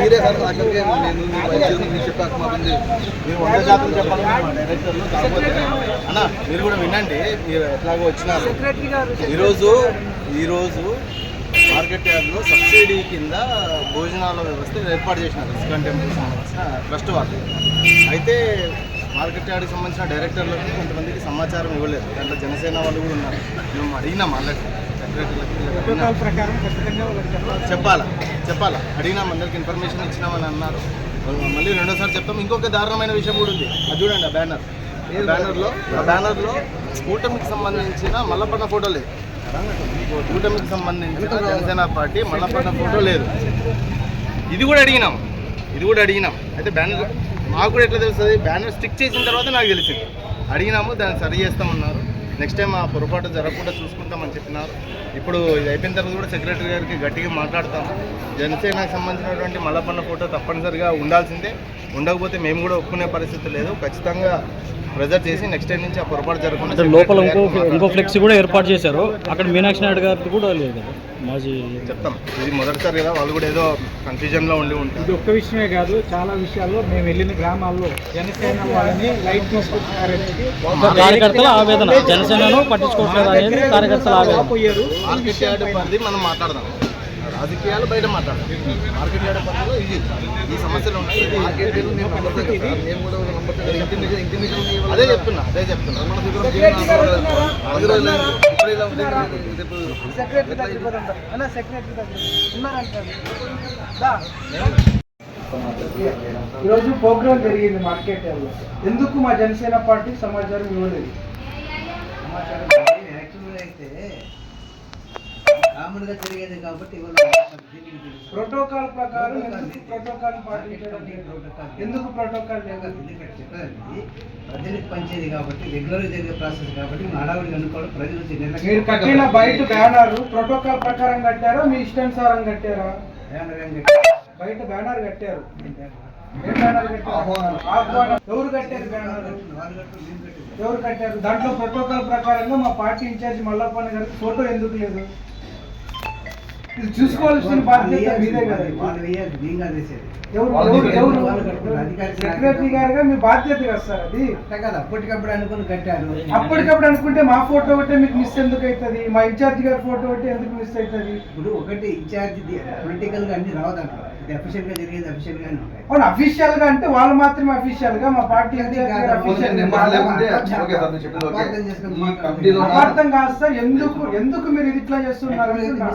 మీరే సార్ అక్కడికే నేను మీకు చెప్పాక మా ఉంది. మీరు వంద శాతం చెప్పాలి డైరెక్టర్లు కాకపోతే అన్న మీరు కూడా వినండి మీరు ఎట్లాగో వచ్చినారు. ఈరోజు ఈరోజు మార్కెట్ యార్డ్లో సబ్సిడీ కింద భోజనాల వ్యవస్థ ఏర్పాటు చేసినారు ఇస్కాన్ టెంపుల్ సంబంధించిన ట్రస్ట్ వాళ్ళు అయితే మార్కెట్ యార్డ్కి సంబంధించిన డైరెక్టర్లకు కొంతమందికి సమాచారం ఇవ్వలేదు. దాంట్లో జనసేన వాళ్ళు కూడా ఉన్నారు. మేము అడిగినాం ఆల్రెడీ సెక్రటరీలకు ప్రకారం ఖచ్చితంగా చెప్పాలా? చెప్పాలా? అడిగినాం అందరికి ఇన్ఫర్మేషన్ ఇచ్చినామని అన్నారు. మళ్ళీ రెండోసారి చెప్తాం. ఇంకొక దారుణమైన విషయం కూడా ఉంది. అది చూడండి ఆ బ్యానర్. బ్యానర్లో ఆ బ్యానర్లో కూటమికి సంబంధించిన మల్లపన్న ఫోటో లేదు. కూటమికి సంబంధించిన జనసేన పార్టీ మల్లపన్న ఫోటో లేదు. ఇది కూడా అడిగినాం. ఇది కూడా అడిగినాం. అయితే బ్యానర్ మాకు కూడా ఎట్లా తెలుస్తుంది? బ్యానర్ స్టిక్ చేసిన తర్వాత నాకు తెలిసింది. అడిగినాము దాన్ని సరి చేస్తామన్నారు. నెక్స్ట్ టైం ఆ పొరపాటు జరగకుండా చూసుకుంటామని చెప్పినారు. ఇప్పుడు ఇది అయిపోయిన తర్వాత కూడా సెక్రటరీ గారికి గట్టిగా మాట్లాడతాము జనసేనకు సంబంధించినటువంటి మల్లపన్న ఫోటో తప్పనిసరిగా ఉండాల్సిందే. ఉండకపోతే మేము కూడా ఒప్పుకునే పరిస్థితి లేదు. ఖచ్చితంగా ప్రెజర్ చేసి నెక్స్ట్ టైం నుంచి ఆ పొరపాటు జరగకుండా లోపల ఇంకో ఇంకో మాట్లాడతాం. ఫ్లెక్సీ కూడా ఏర్పాటు చేశారు. అక్కడ మీనాక్షి నాయుడు గారికి కూడా లేదు మాజీ చెప్తాం. ఇది మొదటిసారి కదా వాళ్ళు కూడా ఏదో కన్ఫ్యూజన్లో ఉండి ఉంటారు. ఇది ఒక్క విషయమే కాదు చాలా విషయాల్లో మేము వెళ్ళిన గ్రామాల్లో జనసేన వాళ్ళని లైట్ తీసుకొచ్చారనేది కార్యకర్తల ఆవేదన. జనసేనను పట్టించుకోవట్లేదు అనేది కార్యకర్తల ఆవేదన. పోయారు మార్కెట్ యార్డ్ పరిధి మనం మాట్లాడదాం. రాజకీయాలు బయట మాట్లాడదాం. మార్కెట్ యార్డ్ పరిధిలో ఇది. ఈ సమస్యలు ఉన్నాయి. ఇది అదే చెప్తున్నా అదే చెప్తున్నా. ఈరోజు ప్రోగ్రామ్ జరిగింది మార్కెట్ ఎందుకు మా జనసేన పార్టీ సమాచారం ఇవ్వలేదు? యాక్చువల్గా అయితే కామన్గా తిరిగేది కాబట్టి. ప్రోటోకాల్ ప్రకారం ఎందుకు ప్రోటోకాల్? ఎందుకు ప్రోటోకాల్ ప్రజలకు పంచేది కాబట్టి రెగ్యులర్ జరిగే ప్రాసెస్ కాబట్టి హడావుడి అనుకోవడం ప్రజలు మీరు కట్టిన బయట బ్యానర్ ప్రోటోకాల్ ప్రకారం కట్టారా? మీ ఇష్టానుసారం కట్టారా? బ్యానర్ ఏం కట్టారు? బయట బ్యానర్ కట్టారు. ఎవరు కట్టారు బ్యానర్. ఎవరు కట్టారు? దాంట్లో ప్రోటోకాల్ ప్రకారంగా మా పార్టీ ఇన్ఛార్జ్ మల్లప్పన్న గారికి ఫోటో ఎందుకు లేదు? ఇది చూసుకోవాల్సిన బాధ్యత మీదే కదా సెక్రటరీ గారుగా మీ బాధ్యత కదా సార్ అది? అట్లా కాదు అప్పటికప్పుడు అనుకుని కట్టారు. అప్పటికప్పుడు అనుకుంటే మా ఫోటో ఒకటే మీకు మిస్ ఎందుకు అవుతుంది మా ఇన్ఛార్జ్ గారి ఫోటో ఒకటి ఎందుకు మిస్ అవుతుంది ఇప్పుడు ఒకటి ఇన్ఛార్జ్ పొలిటికల్గా అన్ని రావు దాంట్లో ఇది అఫీషియల్గా జరిగేది అఫీషియల్ గానే ఉంటాయి. అవును అఫీషియల్గా అంటే వాళ్ళు మాత్రమే అఫీషియల్గా మా పార్టీ కాదు సార్ ఎందుకు ఎందుకు మీరు ఇది ఇట్లా చేస్తున్నారు అంటున్నా.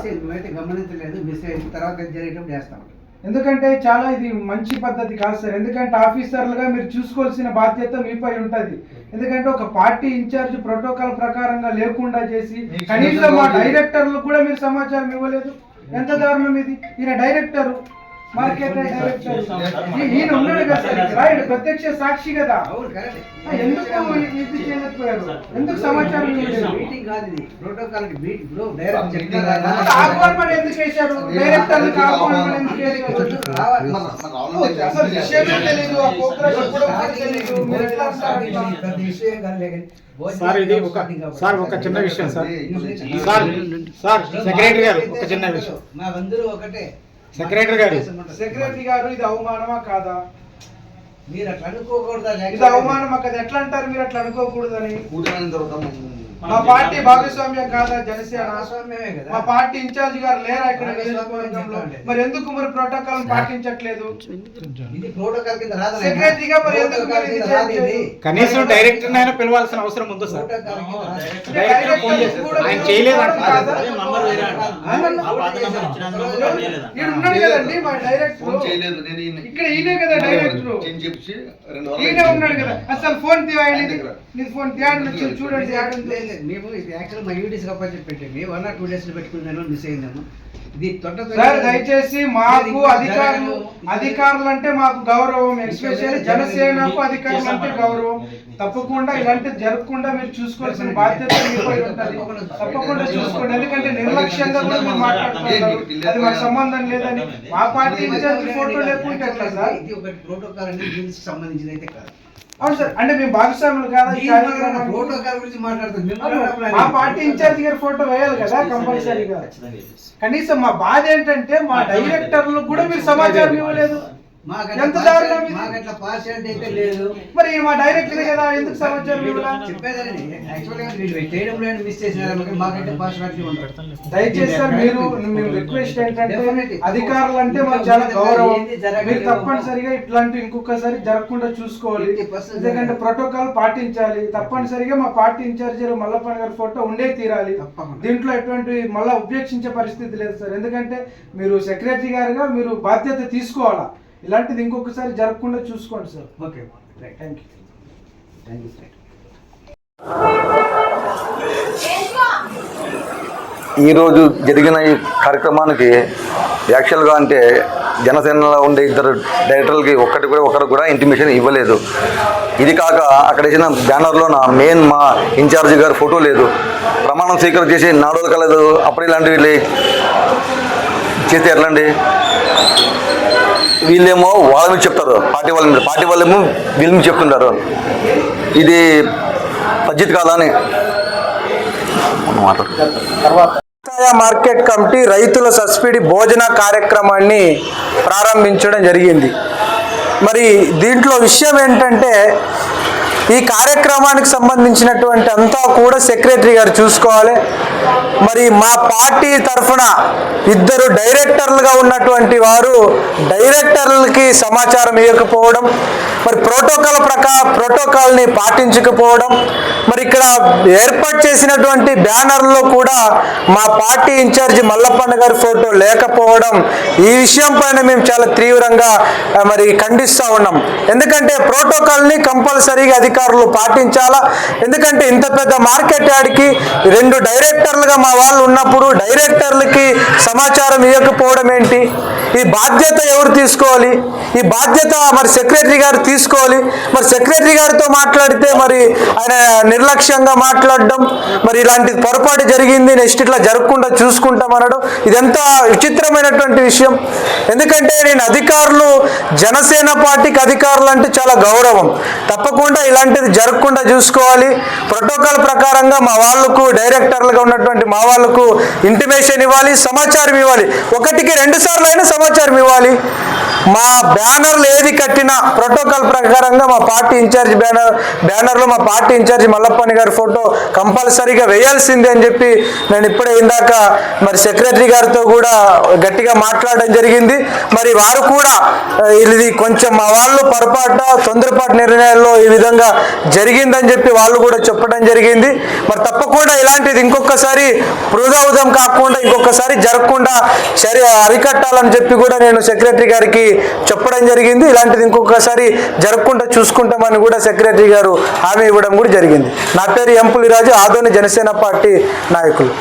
గమనించలేదు మిస్ అయిన తర్వాత జరిగేటప్పుడు చేస్తాం. ఎందుకంటే చాలా ఇది మంచి పద్ధతి కాదు సార్. ఎందుకంటే ఆఫీసర్లుగా మీరు చూసుకోవాల్సిన బాధ్యత మీపై ఉంటది. ఎందుకంటే ఒక పార్టీ ఇన్ఛార్జ్ ప్రోటోకాల్ ప్రకారంగా లేకుండా చేసి కనీసం మా డైరెక్టర్లు కూడా మీరు సమాచారం ఇవ్వలేదు. ఎంత దారుణం ఇది? ఈయన డైరెక్టర్ మార్కెట్ డైరెక్టర్ ఈ- ఈయన ఉన్నాడు కదా సార్ ఇక్కడ ఈయన ప్రత్యక్ష సాక్షి కదా ఎందుకు ఇది చేయలేకపోయారు ఎందుకు సమాచారం మీటింగ్ కాదు ఇది ప్రోటోకాల్ మీటింగ్ ఇప్పుడు డైరెక్ట్ ఆహ్వానం ఎందుకు ఆహ్వానం విషయమే ఆ ఎప్పుడో మీరు ఎట్లా అంటారు ఇట్లా? సార్ ఇది ఒక సార్ ఒక చిన్న విషయం సార్ సార్ సార్ సెక్రటరీ గారు ఒక చిన్న విషయం మాకందరూ ఒకటే సెక్రటరీ గారు. సెక్రటరీ గారు ఇది అవమానమా కాదా మీరు అట్లా అనుకోకూడదా ఇది అవమానం అది ఎట్లా అంటారు మీరు అట్లా అనుకోకూడదని? మా పార్టీ భాగస్వామ్యం కాదా జనసేన? భాగస్వామ్యమే కదా. మా పార్టీ ఇన్ఛార్జ్ గారు లేరా ఇక్కడ నియోజకవర్గంలో. మరి ఎందుకు మరి ప్రోటోకాల్ పాటించట్లేదు? ఇది ప్రోటోకాల్ కింద రాదు సెక్రటరీగా మరి ఎందుకు మీరు ఇది. చేయట్లేదు? కనీసం డైరెక్టర్ అయినా పిలవాల్సిన అవసరం ఉంది సార్. డైరెక్టర్ ఫోన్ చేశారు. ఆయన చేయలేదు అంటున్నారు. ఉన్నాడు కదండి మా డైరెక్టర్. ఫోన్ చేయలేదు. నేను ఇక్కడ ఈయనే కదా డైరెక్టర్. చెప్పి రెండు ఈయనే ఉన్నాడు కదా. అసలు ఫోన్ తీవాయండి నీ ఫోన్ తేండి చూ- చూడండి. లేదు, మేము యాక్చువల్ మా యూడీస్ అప్పచెప్పి పెట్టండి వన్ ఆర్ టూ డేస్లో పెట్టుకున్నాను మిస్ అయిందేమో. ఇది సార్ దయచేసి మాకు అధికారులు అధికారులు అంటే మాకు గౌరవం. ఎస్పెషల్లీ జనసేనకు అధికారులు అంటే గౌరవం. తప్పకుండా ఇలాంటి జరగకుండా మీరు చూసుకోవాల్సిన బాధ్యత మీపై ఉంటది. తప్పకుండా చూసుకోండి. ఎందుకంటే నిర్లక్ష్యంగా కూడా మీరు మాట్లాడుతున్నారు. అది మాకు సంబంధం లేదని మా పార్టీ ఇన్ఛార్జ్ ఫోటో లేకుంటే ఎట్లా సార్? ఇది ఒకటి ప్రోటోకాల్ అనేది దీనికి సంబంధించింది అయితే కాదు. అవును సార్ అంటే మేము భాగస్వాములు కాదా ఈ కార్యక్రమానికి? ప్రోటోకాల్ గురించి మాట్లాడుతుంది అవును, మా పార్టీ ఇన్ఛార్జ్ గారి ఫోటో వేయాలి కదా కంపల్సరీగా. కనీసం మా బాధ ఏంటంటే మా డైరెక్టర్లు కూడా మీరు సమాచారం ఇవ్వలేదు. ఎంత దారుణం ఇది? మాకు అట్లా పార్షియాలిటీ అయితే లేదు. మరి మా డైరెక్టర్ కదా ఎందుకు సమాచారం చెప్పేదాన్ని. యాక్చువల్గా మీరు చేయడంలో మిస్ చేసినారు మాకంటే పార్షియాలిటీ ఉంటుంది. దయచేసి సార్ మీరు మేము రిక్వెస్ట్ ఏంటంటే అధికారులు అంటే మాకు చాలా గౌరవం. మీరు తప్పనిసరిగా ఇట్లాంటి ఇంకొకసారి జరగకుండా చూసుకోవాలి. ఎందుకంటే ప్రోటోకాల్ పాటించాలి. తప్పనిసరిగా మా పార్టీ ఇన్ఛార్జీలు మల్లప్పని గారి ఫోటో ఉండే తీరాలి. దీంట్లో ఎటువంటి మళ్ళా ఉపేక్షించే పరిస్థితి లేదు సార్. ఎందుకంటే మీరు సెక్రటరీ గారుగా మీరు బాధ్యత తీసుకోవాలా. ఇలాంటిది ఇంకొకసారి జరగకుండా చూసుకోండి sir. Okay right. Thank you thank you ఈరోజు జరిగిన ఈ కార్యక్రమానికి యాక్చువల్గా అంటే జనసేనలో ఉండే ఇద్దరు డైరెక్టర్లకి ఒక్కటి కూడా ఒకరు కూడా ఇంటిమేషన్ ఇవ్వలేదు. ఇది కాక అక్కడ ఇచ్చిన బ్యానర్లోన మెయిన్ మా ఇన్ఛార్జి గారి ఫోటో లేదు. ప్రమాణం స్వీకారం చేసి నాడోలు కలదు అప్పుడు ఇలాంటివి చేస్తే ఎట్లండి? వీళ్ళేమో వాళ్ళ మీద చెప్తారు. పార్టీ వాళ్ళ మీద పార్టీ వాళ్ళేమో వీళ్ళ మీద చెప్తుంటారు. ఇది పద్ధతి కాదా అని. వ్యవసాయ మార్కెట్ కమిటీ రైతుల సబ్సిడీ భోజన కార్యక్రమాన్ని ప్రారంభించడం జరిగింది. మరి దీంట్లో విషయం ఏంటంటే ఈ కార్యక్రమానికి సంబంధించినటువంటి అంతా కూడా సెక్రటరీ గారు చూసుకోవాలి. మరి మా పార్టీ తరఫున ఇద్దరు డైరెక్టర్లుగా ఉన్నటువంటి వారు డైరెక్టర్లకి సమాచారం ఇవ్వకపోవడం మరి ప్రోటోకాల్ ప్రకార ప్రోటోకాల్ని పాటించకపోవడం మరి ఇక్కడ ఏర్పాటు చేసినటువంటి బ్యానర్లో కూడా మా పార్టీ ఇన్ఛార్జి మల్లప్పన్న గారి ఫోటో లేకపోవడం ఈ విషయం పైన మేము చాలా తీవ్రంగా మరి ఖండిస్తూ ఉన్నాం. ఎందుకంటే ప్రోటోకాల్ని కంపల్సరీగా అధికారులు పాటించాలా? ఎందుకంటే ఇంత పెద్ద మార్కెట్ యార్డ్కి రెండు డైరెక్టర్లుగా మా వాళ్ళు ఉన్నప్పుడు డైరెక్టర్లకి సమాచారం ఇవ్వకపోవడం ఏంటి? ఈ బాధ్యత ఎవరు తీసుకోవాలి? ఈ బాధ్యత మరి సెక్రటరీ గారు తీసుకోవాలి. మరి సెక్రటరీ గారితో మాట్లాడితే మరి ఆయన నిర్లక్ష్యంగా మాట్లాడడం మరి ఇలాంటి పొరపాటు జరిగింది నెక్స్ట్ ఇట్లా జరగకుండా చూసుకుంటాం అనడం ఇదంతా విచిత్రమైనటువంటి విషయం. ఎందుకంటే నేను అధికారులు జనసేన పార్టీకి అధికారులు అంటే చాలా గౌరవం. తప్పకుండా ఇలాంటిది జరగకుండా చూసుకోవాలి. ప్రోటోకాల్ ప్రకారంగా మా వాళ్ళకు డైరెక్టర్లుగా ఉన్నటువంటి మా వాళ్ళకు ఇంటిమేషన్ ఇవ్వాలి సమాచారం ఇవ్వాలి. ఒకటికి రెండు సార్లు అయినా సమాచారం ఇవ్వాలి. మా బ్యానర్లు ఏది కట్టినా ప్రోటోకాల్ ప్రకారంగా మా పార్టీ ఇన్ఛార్జ్ బ్యానర్ బ్యానర్లో మా పార్టీ ఇన్ఛార్జ్ మల్లప్పని గారి ఫోటో కంపల్సరీగా వేయాల్సిందే అని చెప్పి నేను ఇప్పుడే ఇందాక మరి సెక్రటరీ గారితో కూడా గట్టిగా మాట్లాడడం జరిగింది. మరి వారు కూడా ఇది కొంచెం మా వాళ్ళు పొరపాట తొందరపాటు నిర్ణయాల్లో ఈ విధంగా జరిగిందని చెప్పి వాళ్ళు కూడా చెప్పడం జరిగింది. మరి తప్పకుండా ఇలాంటిది ఇంకొకసారి వృధా కాకుండా ఇంకొకసారి జరగకుండా చర్య అరికట్టాలని చెప్పి కూడా నేను సెక్రటరీ గారికి చెప్పడం జరిగింది. ఇలాంటిది ఇంకొకసారి జరగకుండా చూసుకుంటామని కూడా సెక్రటరీ గారు హామీ ఇవ్వడం కూడా జరిగింది. నా పేరు ఎంపులిరాజు ఆదోని జనసేన పార్టీ నాయకులు.